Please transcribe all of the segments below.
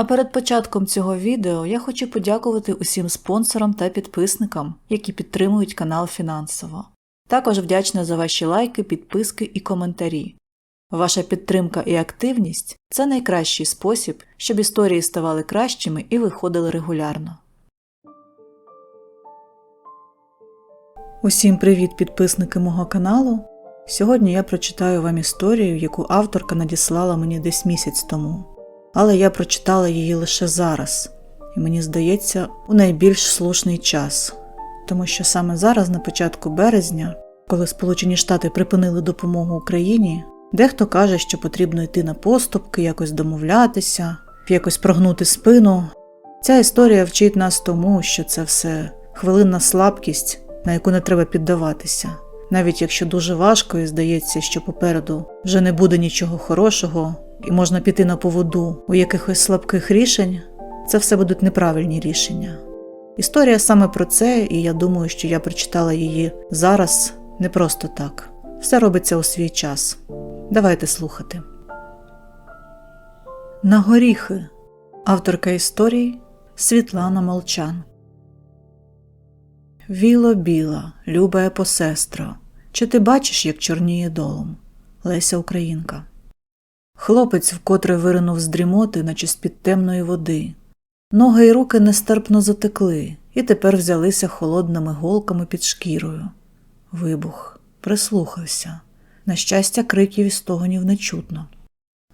А перед початком цього відео я хочу подякувати усім спонсорам та підписникам, які підтримують канал фінансово. Також вдячна за ваші лайки, підписки і коментарі. Ваша підтримка і активність це найкращий спосіб, щоб історії ставали кращими і виходили регулярно. Усім привіт, підписники мого каналу. Сьогодні я прочитаю вам історію, яку авторка надіслала мені десь місяць тому. Але я прочитала її лише зараз, і мені здається, у найбільш слушний час, тому що саме зараз, на початку березня, коли Сполучені Штати припинили допомогу Україні, дехто каже, що потрібно йти на поступки, якось домовлятися, якось прогнути спину. Ця історія вчить нас тому, що це все хвилинна слабкість, на яку не треба піддаватися. Навіть якщо дуже важко і здається, що попереду вже не буде нічого хорошого, і можна піти на поводу у якихось слабких рішень, це все будуть неправильні рішення. Історія саме про це, і я думаю, що я прочитала її зараз не просто так. Все робиться у свій час. Давайте слухати. На горіхи. Авторка історії Світлана Молчан. Віло біла, любе посестро, чи ти бачиш, як чорніє долом? Леся Українка. Хлопець вкотре виринув з дрімоти, наче з під темної води. Ноги й руки нестерпно затекли, і тепер взялися холодними голками під шкірою. Вибух, прислухався. На щастя, криків і стогонів не чутно.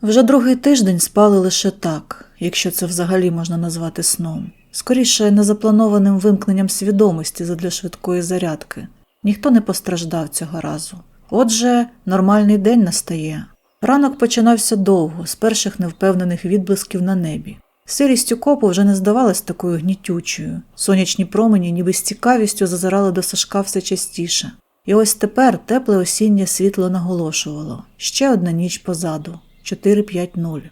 Вже другий тиждень спали лише так, якщо це взагалі можна назвати сном. Скоріше незапланованим вимкненням свідомості задля швидкої зарядки. Ніхто не постраждав цього разу. Отже, нормальний день настає. Ранок починався довго, з перших невпевнених відблисків на небі. Сирість окопу вже не здавалась такою гнітючою. Сонячні промені ніби з цікавістю зазирали до Сашка все частіше. І ось тепер тепле осіннє світло наголошувало ще одна ніч позаду 4-5-0.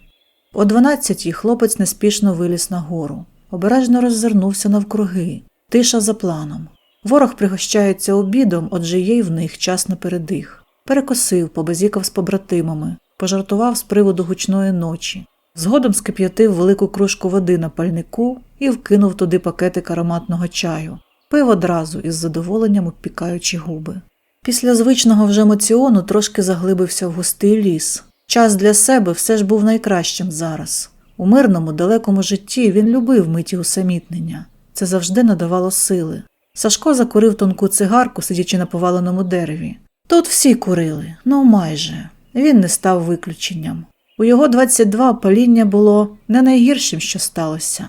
О 12-й хлопець неспішно виліз на гору. Обережно роззирнувся навкруги. Тиша за планом. Ворог пригощається обідом, отже є й в них час на передих. Перекосив, побазікав з побратимами, пожартував з приводу гучної ночі. Згодом скип'ятив велику кружку води на пальнику і вкинув туди пакетик ароматного чаю. Пив одразу із задоволенням обпікаючи губи. Після звичного вже моціону трошки заглибився в густий ліс. Час для себе все ж був найкращим зараз. У мирному, далекому житті він любив миті усамітнення. Це завжди надавало сили. Сашко закурив тонку цигарку, сидячи на поваленому дереві. Тут всі курили, ну майже. Він не став виключенням. У його 22 паління було не найгіршим, що сталося.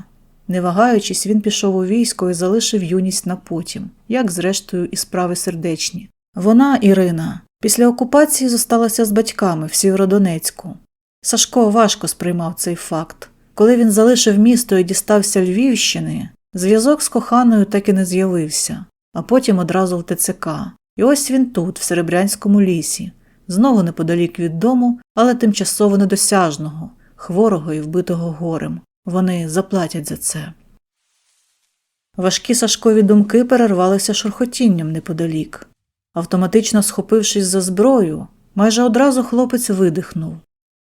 Не вагаючись, він пішов у військо і залишив юність на потім, як зрештою і справи сердечні. Вона, Ірина, після окупації зосталася з батьками в Сєвєродонецьку. Сашко важко сприймав цей факт. Коли він залишив місто і дістався Львівщини, зв'язок з коханою так і не з'явився, а потім одразу в ТЦК. І ось він тут, в Серебрянському лісі, знову неподалік від дому, але тимчасово недосяжного, хворого і вбитого горем. Вони заплатять за це. Важкі Сашкові думки перервалися шурхотінням неподалік. Автоматично схопившись за зброю, майже одразу хлопець видихнув.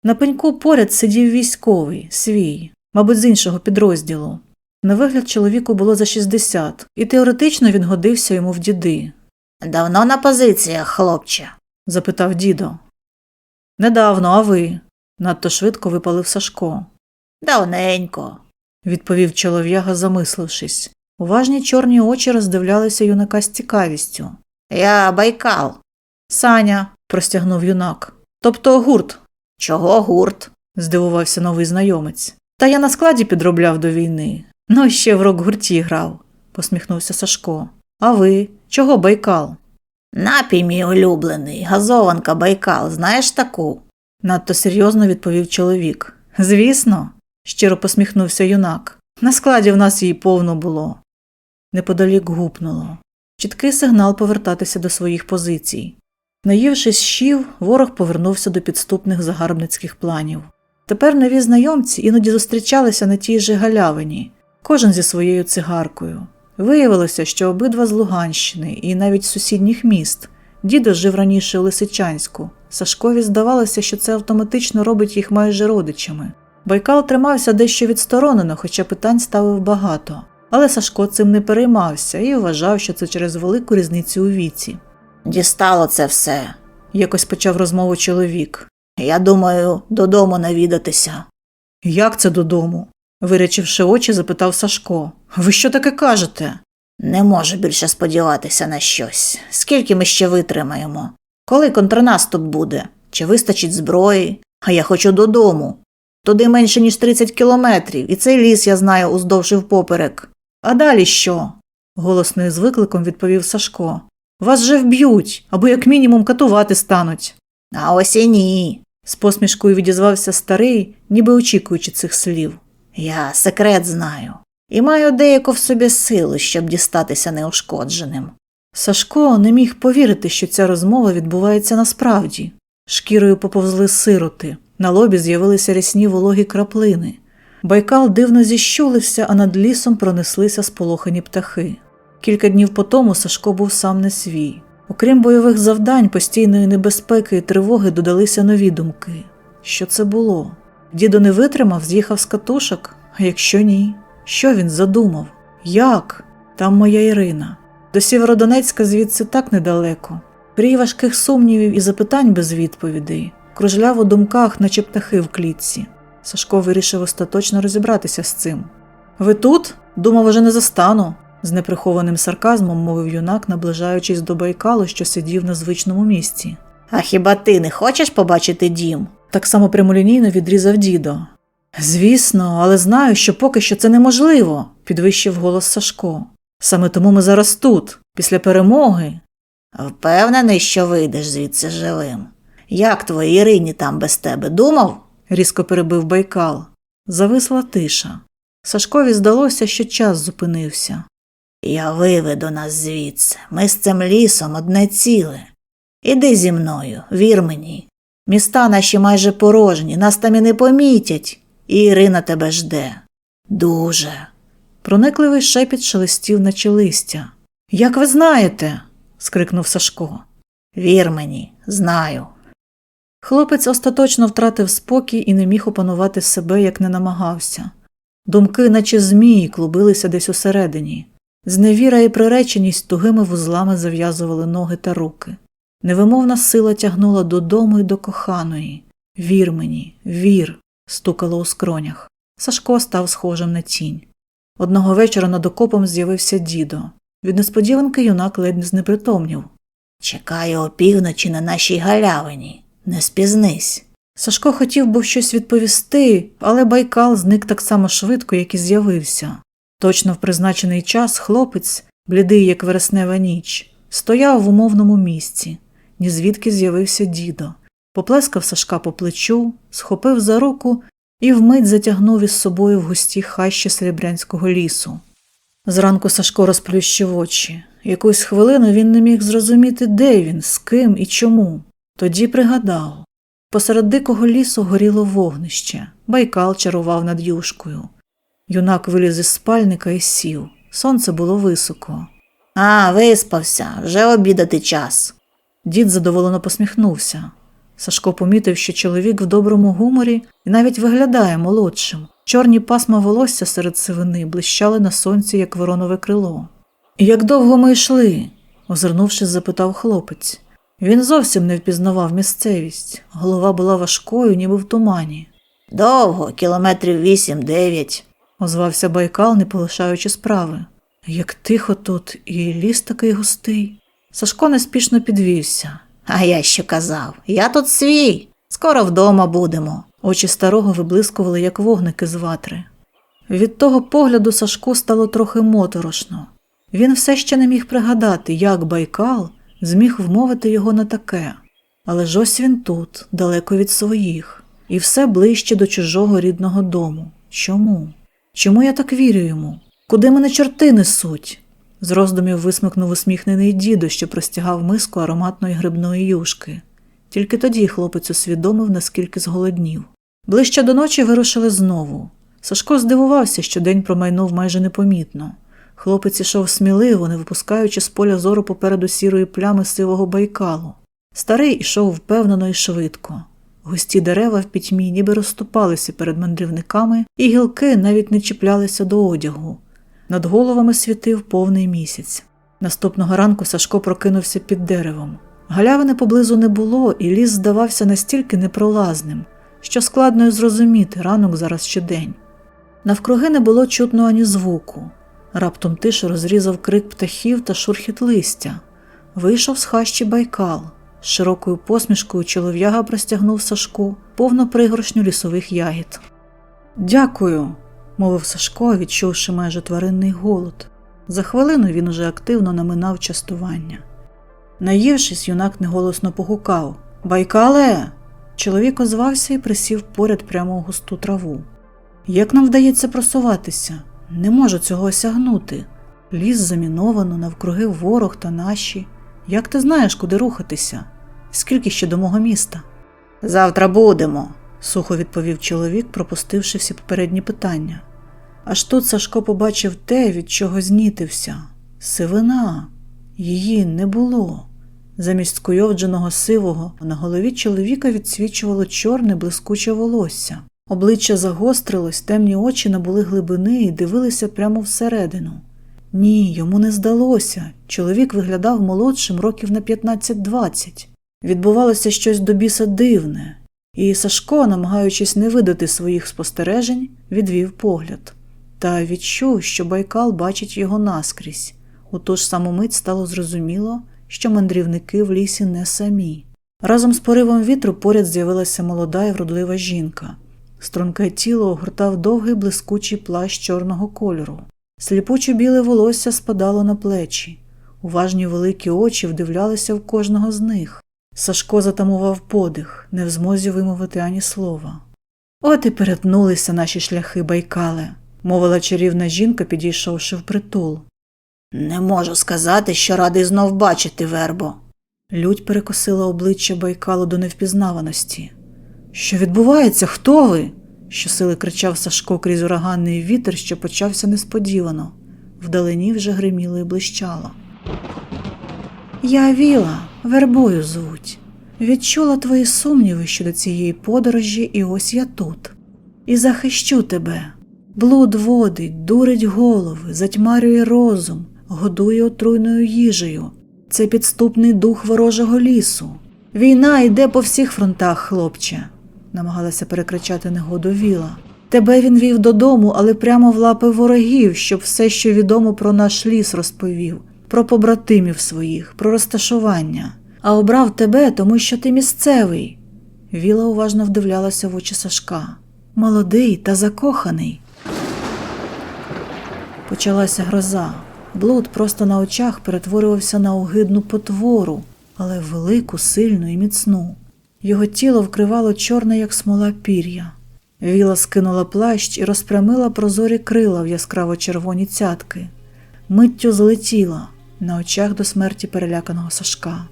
На пеньку поряд сидів військовий, свій, мабуть, з іншого підрозділу. На вигляд чоловіку було за 60, і теоретично він годився йому в діди. Давно на позиціях, хлопче. запитав дідо. Недавно, а ви? надто швидко випалив Сашко, Давненько. відповів чолов'яга, замислившись. Уважні чорні очі роздивлялися юнака з цікавістю. Я Байкал. Саня, простягнув юнак. Тобто гурт, Чого гурт? здивувався новий знайомець. Та я на складі підробляв до війни. Ну, ще в рок-гурті грав, посміхнувся Сашко. А ви? Чого Байкал? Напій мій улюблений, газованка Байкал, знаєш таку? надто серйозно відповів чоловік. Звісно, щиро посміхнувся юнак. На складі в нас її повно було. Неподалік гупнуло. Чіткий сигнал повертатися до своїх позицій. Наївшись щів, ворог повернувся до підступних загарбницьких планів. Тепер нові знайомці іноді зустрічалися на тій же галявині, кожен зі своєю цигаркою. Виявилося, що обидва з Луганщини і навіть з сусідніх міст. Дідо жив раніше у Лисичанську. Сашкові здавалося, що це автоматично робить їх майже родичами. Байкал тримався дещо відсторонено, хоча питань ставив багато. Але Сашко цим не переймався і вважав, що це через велику різницю у віці. Дістало це все. Якось почав розмову чоловік. Я думаю, додому навідатися. Як це додому? Вирячивши очі, запитав Сашко. Ви що таке кажете? Не можу більше сподіватися на щось. Скільки ми ще витримаємо? Коли контрнаступ буде? Чи вистачить зброї? А я хочу додому. Туди менше, ніж 30 кілометрів, і цей ліс я знаю уздовж і впоперек. А далі що? голосно і з викликом відповів Сашко. Вас же вб'ють, або як мінімум катувати стануть. А ось і ні. З посмішкою відізвався старий, ніби очікуючи цих слів. Я секрет знаю. І маю деяку в собі силу, щоб дістатися неушкодженим. Сашко не міг повірити, що ця розмова відбувається насправді. Шкірою поповзли сироти, на лобі з'явилися рясні вологі краплини. Байкал дивно зіщулився, а над лісом пронеслися сполохані птахи. Кілька днів по тому Сашко був сам не свій. Окрім бойових завдань, постійної небезпеки і тривоги додалися нові думки. Що це було? Дідо не витримав, з'їхав з катушок? А якщо ні? Що він задумав? Як? Там моя Ірина. До Сєвєродонецька звідси так недалеко. Крій важких сумнівів і запитань без відповідей, кружляв у думках, наче птахи в клітці. Сашко вирішив остаточно розібратися з цим. Ви тут? Думав, уже не застану, з неприхованим сарказмом мовив юнак, наближаючись до Байкалу, що сидів на звичному місці. А хіба ти не хочеш побачити дім? Так само прямолінійно відрізав дідо. Звісно, але знаю, що поки що це неможливо, підвищив голос Сашко. Саме тому ми зараз тут, після перемоги. Впевнений, що вийдеш звідси живим. Як твоїй Ірині там без тебе думав? різко перебив Байкал. Зависла тиша. Сашкові здалося, що час зупинився. Я виведу нас звідси. Ми з цим лісом одне ціле. Іди зі мною, вір мені. Міста наші майже порожні, нас там і не помітять, і Ірина тебе жде. Дуже. Проникливий шепіт шелестів наче листя. Як ви знаєте? скрикнув Сашко. Вір мені, знаю. Хлопець остаточно втратив спокій і не міг опанувати себе, як не намагався. Думки, наче змії, клубилися десь усередині. Зневіра і приреченість тугими вузлами зав'язували ноги та руки. Невимовна сила тягнула додому і до коханої. Вір мені, вір, стукало у скронях. Сашко став схожим на тінь. Одного вечора над окопом з'явився дідо. Від несподіванки юнак ледь не знепритомнів. Чекаю опівночі на нашій галявині. Не спізнись. Сашко хотів був щось відповісти, але Байкал зник так само швидко, як і з'явився. Точно в призначений час хлопець, блідий, як вереснева ніч, стояв в умовному місці, ні звідки з'явився дідо, поплескав Сашка по плечу, схопив за руку і вмить затягнув із собою в густі хащі серебрянського лісу. Зранку Сашко розплющив очі. Якусь хвилину він не міг зрозуміти, де він, з ким і чому. Тоді пригадав. Посеред дикого лісу горіло вогнище, байкал чарував над юшкою. Юнак виліз із спальника і сів. Сонце було високо. А, виспався, вже обідати час. Дід задоволено посміхнувся. Сашко помітив, що чоловік в доброму гуморі і навіть виглядає молодшим. Чорні пасма волосся серед сивини блищали на сонці, як воронове крило. Як довго ми йшли? озирнувшись, запитав хлопець. Він зовсім не впізнавав місцевість. Голова була важкою, ніби в тумані. Довго, кілометрів вісім-дев'ять. озвався Байкал, не полишаючи справи. Як тихо тут, і ліс такий густий. Сашко неспішно підвівся. А я що казав? Я тут свій. Скоро вдома будемо. Очі старого виблискували, як вогники з ватри. Від того погляду Сашку стало трохи моторошно. Він все ще не міг пригадати, як Байкал зміг вмовити його на таке. Але ж ось він тут, далеко від своїх, і все ближче до чужого рідного дому. Чому? Чому я так вірю йому? Куди мене чорти несуть? З роздумів висмикнув усміхнений дідо, що простягав миску ароматної грибної юшки. Тільки тоді хлопець усвідомив, наскільки зголоднів. Ближче до ночі вирушили знову. Сашко здивувався, що день промайнув майже непомітно. Хлопець ішов сміливо, не випускаючи з поля зору попереду сірої плями сивого байкалу. Старий ішов впевнено і швидко. Густі дерева в пітьмі ніби розступалися перед мандрівниками, і гілки навіть не чіплялися до одягу. Над головами світив повний місяць. Наступного ранку Сашко прокинувся під деревом. Галявини поблизу не було, і ліс здавався настільки непролазним, що складно й зрозуміти ранок зараз чи день. Навкруги не було чутно ані звуку. Раптом тишу розрізав крик птахів та шурхіт листя. Вийшов з хащі байкал. З широкою посмішкою чолов'яга простягнув Сашку повну пригоршню лісових ягід. Дякую, мовив Сашко, відчувши майже тваринний голод. За хвилину він уже активно наминав частування. Наївшись, юнак неголосно погукав Байкале. Чоловік озвався і присів поряд прямо у густу траву. Як нам вдається просуватися? Не можу цього осягнути. Ліс заміновано, навкруги ворог та наші. Як ти знаєш, куди рухатися? Скільки ще до мого міста? Завтра будемо. сухо відповів чоловік, пропустивши всі попередні питання. Аж тут Сашко побачив те, від чого знітився сивина. Її не було. Замість скуйовдженого сивого на голові чоловіка відсвічувало чорне блискуче волосся. Обличчя загострилось, темні очі набули глибини і дивилися прямо всередину. Ні, йому не здалося. Чоловік виглядав молодшим років на 15-20. Відбувалося щось до біса дивне, і Сашко, намагаючись не видати своїх спостережень, відвів погляд. Та відчув, що Байкал бачить його наскрізь. У ту ж саму мить стало зрозуміло, що мандрівники в лісі не самі. Разом з поривом вітру поряд з'явилася молода і вродлива жінка. Струнке тіло огортав довгий блискучий плащ чорного кольору. Сліпуче біле волосся спадало на плечі. Уважні великі очі вдивлялися в кожного з них. Сашко затамував подих, не в змозі вимовити ані слова. От і перетнулися наші шляхи байкале, мовила чарівна жінка, підійшовши впритул. Не можу сказати, що радий знов бачити вербо. Лють перекосила обличчя байкалу до невпізнаваності. Що відбувається? Хто ви? щосили кричав Сашко крізь ураганний вітер, що почався несподівано. Вдалині вже гриміло і блищало. Я віла, вербою звуть. Відчула твої сумніви щодо цієї подорожі, і ось я тут. І захищу тебе. Блуд водить, дурить голови, затьмарює розум, годує отруйною їжею. Це підступний дух ворожого лісу. Війна йде по всіх фронтах, хлопче, намагалася перекричати негоду Віла. Тебе він вів додому, але прямо в лапи ворогів, щоб все, що відомо про наш ліс, розповів, про побратимів своїх, про розташування, а обрав тебе, тому що ти місцевий. Віла уважно вдивлялася в очі Сашка. Молодий та закоханий. Почалася гроза. Блуд просто на очах перетворювався на огидну потвору, але велику, сильну і міцну. Його тіло вкривало чорне, як смола пір'я. Віла скинула плащ і розпрямила прозорі крила в яскраво червоні цятки. Миттю злетіла на очах до смерті переляканого Сашка.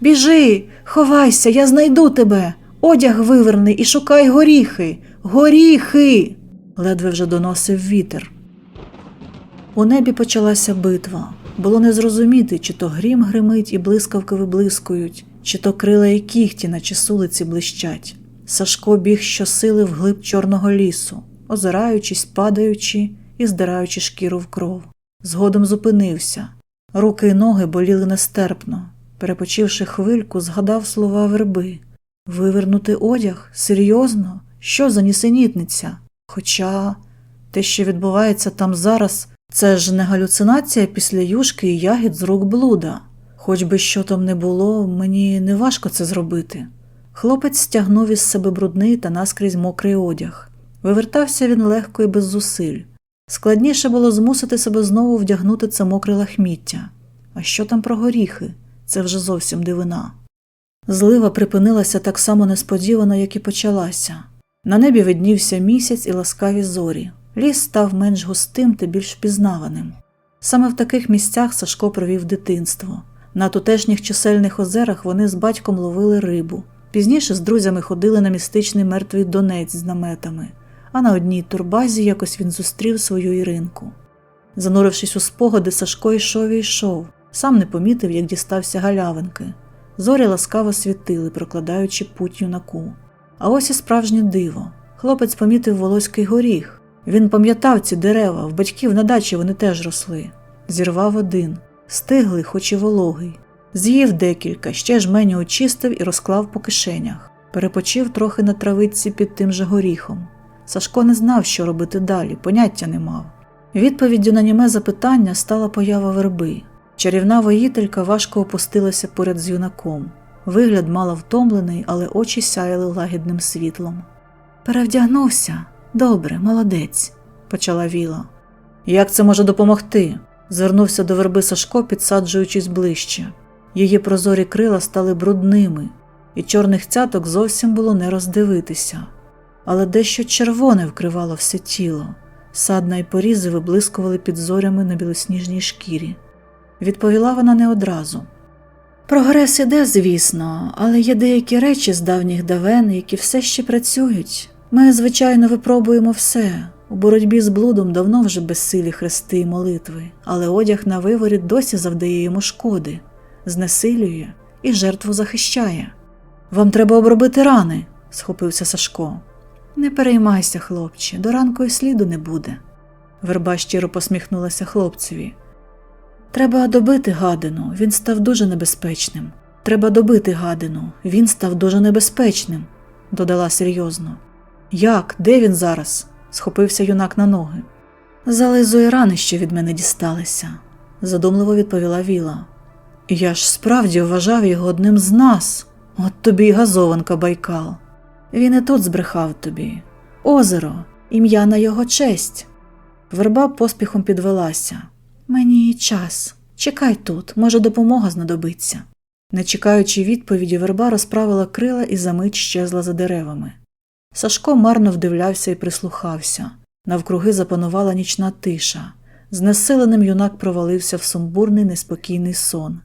Біжи, ховайся, я знайду тебе. Одяг виверни і шукай горіхи. Горіхи. ледве вже доносив вітер. У небі почалася битва. Було не зрозуміти, чи то грім гримить і блискавки виблискують, чи то крила і кігті, наче сулиці блищать. Сашко біг щосили вглиб чорного лісу, озираючись, падаючи і здираючи шкіру в кров. Згодом зупинився. Руки й ноги боліли нестерпно. Перепочивши хвильку, згадав слова верби. Вивернути одяг? Серйозно? Що за нісенітниця? Хоча те, що відбувається там зараз, це ж не галюцинація після юшки і ягід з рук блуда. Хоч би що там не було, мені не важко це зробити. Хлопець стягнув із себе брудний та наскрізь мокрий одяг. Вивертався він легко і без зусиль. Складніше було змусити себе знову вдягнути це мокре лахміття. А що там про горіхи? Це вже зовсім дивина. Злива припинилася так само несподівано, як і почалася. На небі виднівся місяць і ласкаві зорі. Ліс став менш густим та більш впізнаваним. Саме в таких місцях Сашко провів дитинство. На тутешніх чисельних озерах вони з батьком ловили рибу. Пізніше з друзями ходили на містичний мертвий донець з наметами, а на одній турбазі якось він зустрів свою Іринку. Занурившись у спогади, Сашко йшов і йшов, сам не помітив, як дістався галявинки. Зорі ласкаво світили, прокладаючи путь юнаку. А ось і справжнє диво. Хлопець помітив волоський горіх. Він пам'ятав ці дерева, в батьків на дачі вони теж росли. Зірвав один, стиглий, хоч і вологий. З'їв декілька, ще жменю очистив і розклав по кишенях. Перепочив трохи на травиці під тим же горіхом. Сашко не знав, що робити далі, поняття не мав. Відповіддю на німе запитання стала поява верби. Чарівна воїтелька важко опустилася поряд з юнаком. Вигляд мала втомлений, але очі сяяли лагідним світлом. Перевдягнувся. Добре, молодець, почала Віла. Як це може допомогти? звернувся до верби Сашко, підсаджуючись ближче. Її прозорі крила стали брудними, і чорних цяток зовсім було не роздивитися. Але дещо червоне вкривало все тіло. Садна й порізи виблискували під зорями на білосніжній шкірі. Відповіла вона не одразу. Прогрес іде, звісно, але є деякі речі з давніх давен, які все ще працюють. Ми, звичайно, випробуємо все. У боротьбі з блудом давно вже безсилі хрести й молитви, але одяг на виворіт досі завдає йому шкоди, знесилює і жертву захищає. Вам треба обробити рани, схопився Сашко. Не переймайся, хлопче, до ранку й сліду не буде. Верба щиро посміхнулася хлопцеві. Треба добити гадину, він став дуже небезпечним. Треба добити гадину, він став дуже небезпечним, додала серйозно. Як? Де він зараз? схопився юнак на ноги. Зализує рани, що від мене дісталися, задумливо відповіла Віла. Я ж справді вважав його одним з нас. От тобі й газованка Байкал. Він і тут збрехав тобі. Озеро, ім'я на його честь. Верба поспіхом підвелася. Мені час. Чекай тут, може, допомога знадобиться. Не чекаючи відповіді, верба розправила крила і за мить щезла за деревами. Сашко марно вдивлявся і прислухався. Навкруги запанувала нічна тиша. Знесиленим юнак провалився в сумбурний неспокійний сон.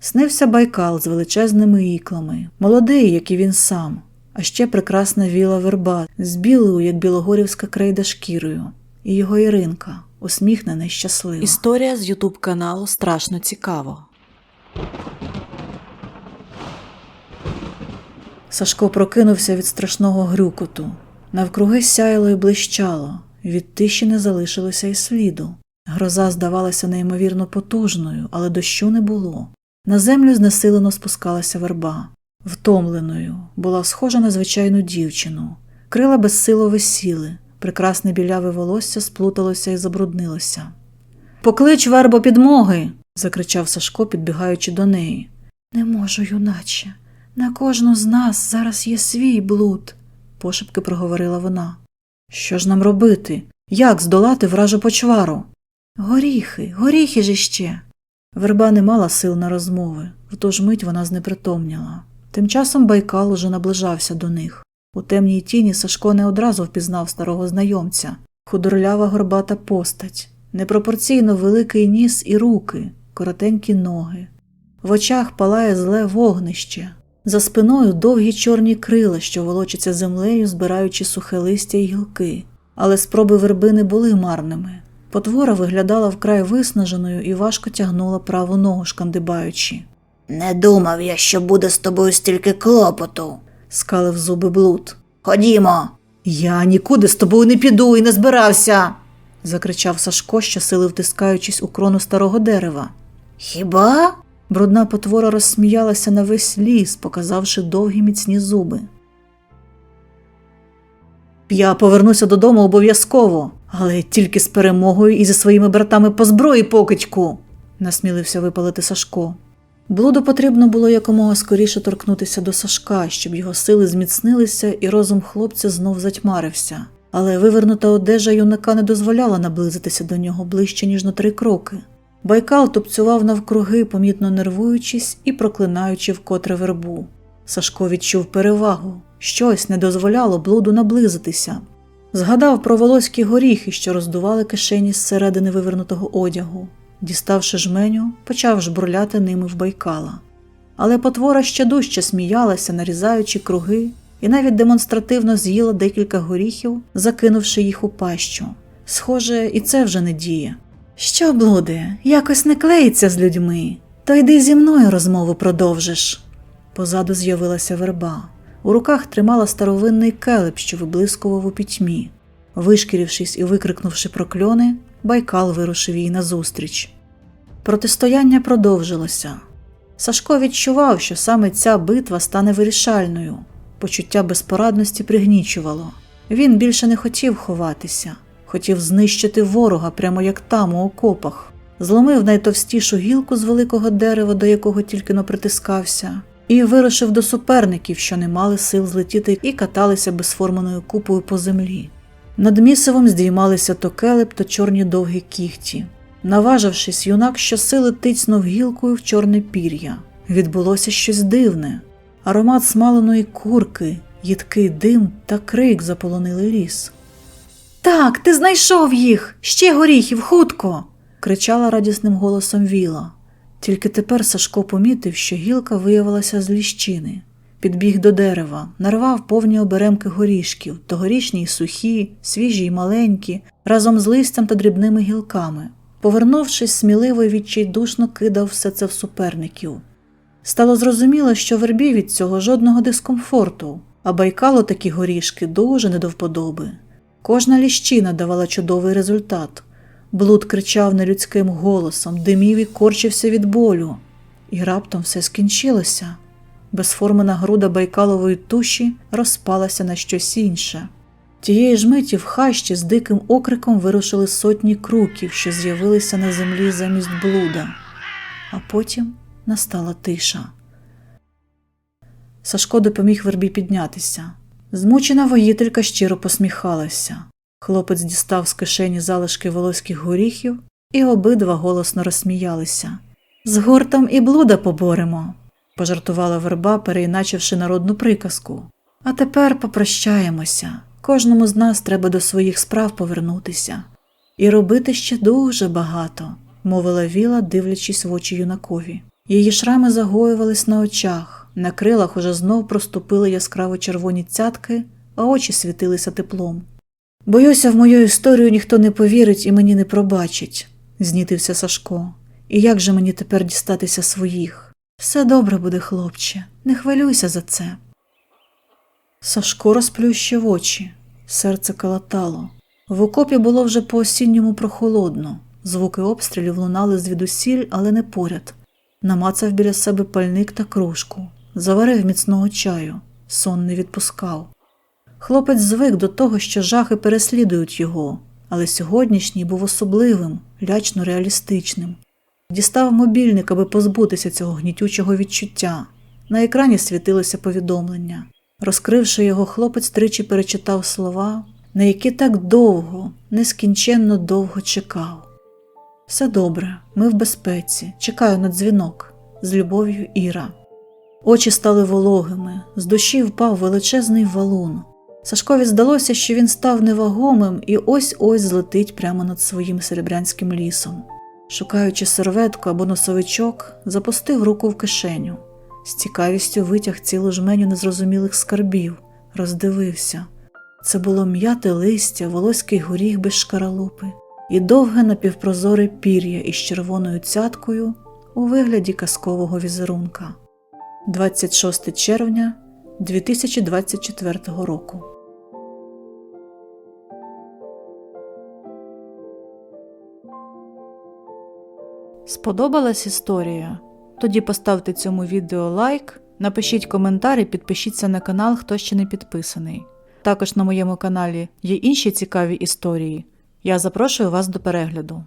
Снився байкал з величезними іклами, молодий, як і він сам, а ще прекрасна віла верба з білою, як білогорівська крейда шкірою, і його Іринка, усміхнена й щаслива. Історія з Ютуб каналу страшно цікаво. Сашко прокинувся від страшного грюкоту. Навкруги сяяло й блищало, від тиші не залишилося й сліду. Гроза здавалася неймовірно потужною, але дощу не було. На землю знесилено спускалася верба. Втомленою, була схожа на звичайну дівчину. Крила безсило висіли, прекрасне біляве волосся сплуталося і забруднилося. Поклич вербо підмоги. закричав Сашко, підбігаючи до неї. Не можу, юначе. На кожну з нас зараз є свій блуд, пошепки проговорила вона. Що ж нам робити? Як здолати вражу почвару? Горіхи, горіхи ж іще. Верба не мала сил на розмови, в ту ж мить вона знепритомніла. Тим часом Байкал уже наближався до них. У темній тіні Сашко не одразу впізнав старого знайомця, худорлява горбата постать, непропорційно великий ніс і руки, коротенькі ноги. В очах палає зле вогнище, за спиною довгі чорні крила, що волочаться землею, збираючи сухе листя й гілки. Але спроби верби не були марними. Потвора виглядала вкрай виснаженою і важко тягнула праву ногу, шкандибаючи. Не думав я, що буде з тобою стільки клопоту. Скалив зуби блуд. Ходімо. Я нікуди з тобою не піду і не збирався. закричав Сашко, щосили втискаючись у крону старого дерева. Хіба? Брудна потвора розсміялася на весь ліс, показавши довгі міцні зуби. Я повернуся додому обов'язково, але тільки з перемогою і зі своїми братами по зброї покидьку, насмілився випалити Сашко. Блуду потрібно було якомога скоріше торкнутися до Сашка, щоб його сили зміцнилися і розум хлопця знов затьмарився. Але вивернута одежа юнака не дозволяла наблизитися до нього ближче, ніж на три кроки. Байкал тупцював навкруги, помітно нервуючись і проклинаючи вкотре вербу. Сашко відчув перевагу, щось не дозволяло блуду наблизитися. Згадав про волоські горіхи, що роздували кишені зсередини вивернутого одягу. Діставши жменю, почав жбурляти ними в байкала. Але потвора ще дужче сміялася, нарізаючи круги, і навіть демонстративно з'їла декілька горіхів, закинувши їх у пащу. Схоже, і це вже не діє. Що, блуде, якось не клеїться з людьми, то йди зі мною розмову продовжиш. Позаду з'явилася верба. У руках тримала старовинний келеп, що виблискував у пітьмі. Вишкірившись і викрикнувши прокльони, Байкал вирушив їй назустріч. Протистояння продовжилося. Сашко відчував, що саме ця битва стане вирішальною. Почуття безпорадності пригнічувало. Він більше не хотів ховатися, хотів знищити ворога прямо як там, у окопах. Зломив найтовстішу гілку з великого дерева, до якого тільки но притискався, і вирушив до суперників, що не мали сил злетіти і каталися безформеною купою по землі. Над місивом здіймалися то келеп, то чорні довгі кігті. Наважившись, юнак щосили тицьнув гілкою в чорне пір'я. Відбулося щось дивне. Аромат смаленої курки, їдкий дим та крик заполонили ліс. Так, ти знайшов їх! Ще горіхів, хутко. кричала радісним голосом Віла. Тільки тепер Сашко помітив, що гілка виявилася з ліщини. Підбіг до дерева, нарвав повні оберемки горішків, тогорічні й сухі, свіжі й маленькі, разом з листям та дрібними гілками. Повернувшись, сміливо й відчайдушно кидав все це в суперників. Стало зрозуміло, що вербі від цього жодного дискомфорту, а байкало такі горішки дуже не до вподоби. Кожна ліщина давала чудовий результат. Блуд кричав нелюдським голосом, димів і корчився від болю. І раптом все скінчилося. Безформена груда байкалової туші розпалася на щось інше. Тієї ж миті в хащі з диким окриком вирушили сотні круків, що з'явилися на землі замість блуда. А потім настала тиша. Сашко допоміг вербі піднятися. Змучена воїтелька щиро посміхалася. Хлопець дістав з кишені залишки волоських горіхів, і обидва голосно розсміялися. З гуртом і блуда поборемо, пожартувала верба, переіначивши народну приказку. А тепер попрощаємося. Кожному з нас треба до своїх справ повернутися. І робити ще дуже багато, мовила Віла, дивлячись в очі юнакові. Її шрами загоювались на очах, на крилах уже знов проступили яскраво червоні цятки, а очі світилися теплом. Боюся, в мою історію ніхто не повірить і мені не пробачить, знітився Сашко. І як же мені тепер дістатися своїх? Все добре буде, хлопче, не хвилюйся за це. Сашко розплющив очі, серце калатало. В окопі було вже по осінньому прохолодно. Звуки обстрілів лунали звідусіль, але не поряд. Намацав біля себе пальник та кружку, заварив міцного чаю, сон не відпускав. Хлопець звик до того, що жахи переслідують його, але сьогоднішній був особливим, лячно реалістичним. Дістав мобільник, аби позбутися цього гнітючого відчуття. На екрані світилося повідомлення. Розкривши його, хлопець тричі перечитав слова, на які так довго, нескінченно довго чекав. Все добре, ми в безпеці, чекаю на дзвінок. З любов'ю Іра. Очі стали вологими, з душі впав величезний валун. Сашкові здалося, що він став невагомим і ось ось злетить прямо над своїм серебрянським лісом. Шукаючи серветку або носовичок, запустив руку в кишеню. З цікавістю витяг цілу жменю незрозумілих скарбів, роздивився. Це було м'яте листя, волоський горіх без шкаралупи і довге напівпрозоре пір'я із червоною цяткою у вигляді казкового візерунка. 26 червня 2024 року. Сподобалась історія? Тоді поставте цьому відео лайк, напишіть коментар і підпишіться на канал, хто ще не підписаний. Також на моєму каналі є інші цікаві історії. Я запрошую вас до перегляду.